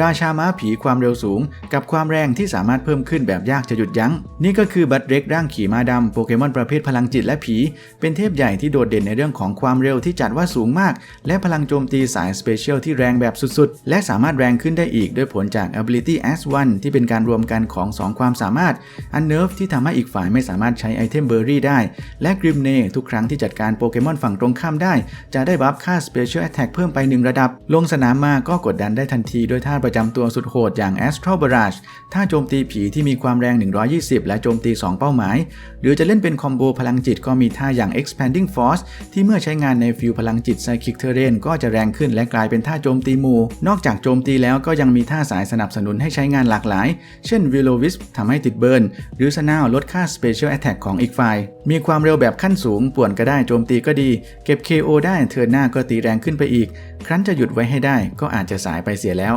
ราชาม้าผีความเร็วสูง กับความแรงที่สามารถเพิ่มขึ้นแบบยากจะหยุดยัง้ง นี่ก็คือบัตรเร็กร่างขี่ม้าดำโปเกมอนประเภทพลังจิตและผี เป็นเทพใหญ่ที่โดดเด่นในเรื่องของความเร็วที่จัดว่าสูงมาก และพลังโจมตีสายสเปเชียลที่แรงแบบสุดๆ และสามารถแรงขึ้นได้อีกด้วยผลจาก Ability S1 ที่เป็นการรวมกันของ 2 ความสามารถอันเนิร์ฟที่ทำให้อีกฝ่ายไม่สามารถใช้ไอเทมเบอร์รี่ได้ และกริมเนทุกครั้งที่จัดการโปเกมอนฝั่งตรงข้ามได้ จะได้บัฟค่า Special Attack เพิ่มไป 1 ระดับ ลงสนามมาก็กดดันได้ทันทีด้วยท่าประจำตัวสุดโหดอย่าง Astral Barrage ท่าโจมตีผีที่มีความแรง 120 และโจมตี 2 เป้าหมาย หรือจะเล่นเป็นคอมโบพลังจิตก็มีท่าอย่าง Expanding Force ที่เมื่อใช้งานในฟิลพลังจิต Psychic Terrain ก็จะแรงขึ้นและกลายเป็นท่าโจมตีหมู่ นอกจากโจมตีแล้วก็ยังมีท่าสายสนับสนุนให้ใช้งานหลากหลาย เช่น w i l l o w i s p ทำให้ติดเบิร์น หรือ s n a w ลดค่า Special Attack ของอีกฝ่าย มีความเร็วแบบขั้นสูงป่วนก็ได้โจมตีก็ดี เก็บ KO ได้เทิร์นหน้าก็ตีแรงขึ้นไปอีก ครั้นจะหยุดไว้ให้ได้ก็อาจจะสายไปเสียแล้ว